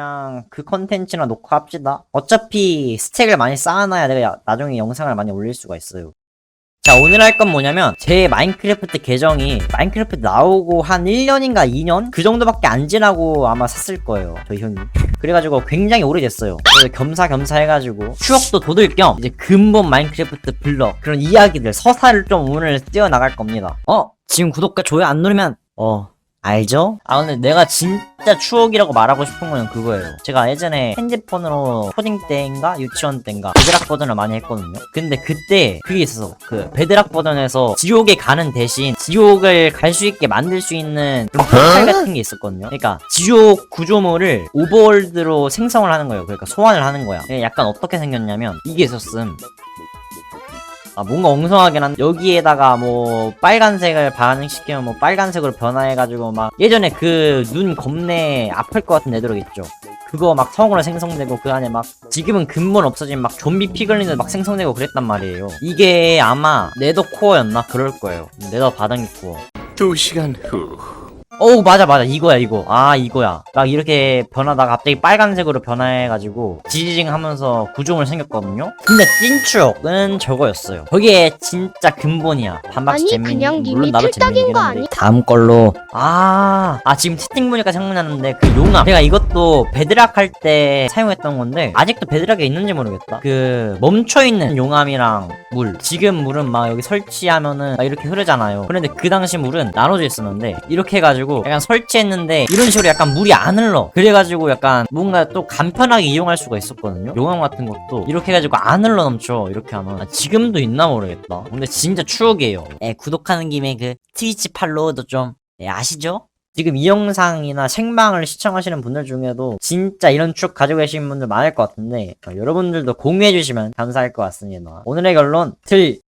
그냥 그 컨텐츠나 놓고 합시다. 어차피 스택을 많이 쌓아놔야 내가 야- 나중에 영상을 많이 올릴 수가 있어요. 자, 오늘 할 건 뭐냐면, 제 마인크래프트 계정이 마인크래프트 나오고 한 1년인가 2년? 그 정도밖에 안 지나고 아마 샀을 거예요. 저희 형이. 그래가지고 굉장히 오래됐어요. 그래서 겸사겸사 해가지고 추억도 돋을 겸 이제 근본 마인크래프트 블럭 그런 이야기들 서사를 좀 오늘 띄워나갈 겁니다. 어? 지금 구독과 좋아요 안 누르면 어 알죠? 아 근데 내가 진짜 추억이라고 말하고 싶은 거는 그거예요. 제가 예전에 핸드폰으로 초딩 때인가 유치원 때인가 베드락 버전을 많이 했거든요. 근데 그때 그게 있었어. 그 베드락 버전에서 지옥에 가는 대신 지옥을 갈 수 있게 만들 수 있는 그런 포탈 같은 게 있었거든요. 그러니까 지옥 구조물을 오버월드로 생성을 하는 거예요. 그러니까 소환을 하는 거야. 이게 약간 어떻게 생겼냐면 이게 있었음. 아, 뭔가 엉성하긴 한데, 여기에다가 뭐, 빨간색을 반응시키면 뭐, 빨간색으로 변화해가지고 막, 예전에 그, 눈 겁내 아플 것 같은 애들 있죠. 그거 막 성으로 생성되고 그 안에 막, 지금은 근본 없어진 막 좀비 피글린도 막 생성되고 그랬단 말이에요. 이게 아마, 네더 코어였나? 그럴 거예요. 네더 바닥 코어. 두 시간 후. 어우 맞아 맞아. 이거야 이거. 아 이거야. 막 이렇게 변하다가 갑자기 빨간색으로 변화해가지고 지지징 하면서 구조물 생겼거든요? 근데 찐추억은 저거였어요. 저게 진짜 근본이야. 반박시 아니, 재밌는 그냥 물론 님이 나도 틀딱인 재밌긴 거 아니? 다음 걸로. 아, 아 지금 채팅 보니까 생각나는데 그 용암. 제가 이것도 베드락 할 때 사용했던 건데 아직도 베드락에 있는지 모르겠다. 그 멈춰있는 용암이랑 물. 지금 물은 막 여기 설치하면은 막 이렇게 흐르잖아요. 그런데 그 당시 물은 나눠져 있었는데 이렇게 해가지고 약간 설치했는데 이런 식으로 약간 물이 안 흘러 그래가지고 약간 뭔가 또 간편하게 이용할 수가 있었거든요. 용암 같은 것도 이렇게 해가지고 안 흘러 넘쳐 이렇게 하면. 아, 지금도 있나 모르겠다. 근데 진짜 추억이에요. 예, 구독하는 김에 그 트위치 팔로우도 좀 예, 아시죠? 지금 이 영상이나 생방을 시청하시는 분들 중에도 진짜 이런 추억 가지고 계신 분들 많을 것 같은데 어, 여러분들도 공유해주시면 감사할 것 같습니다. 오늘의 결론 틀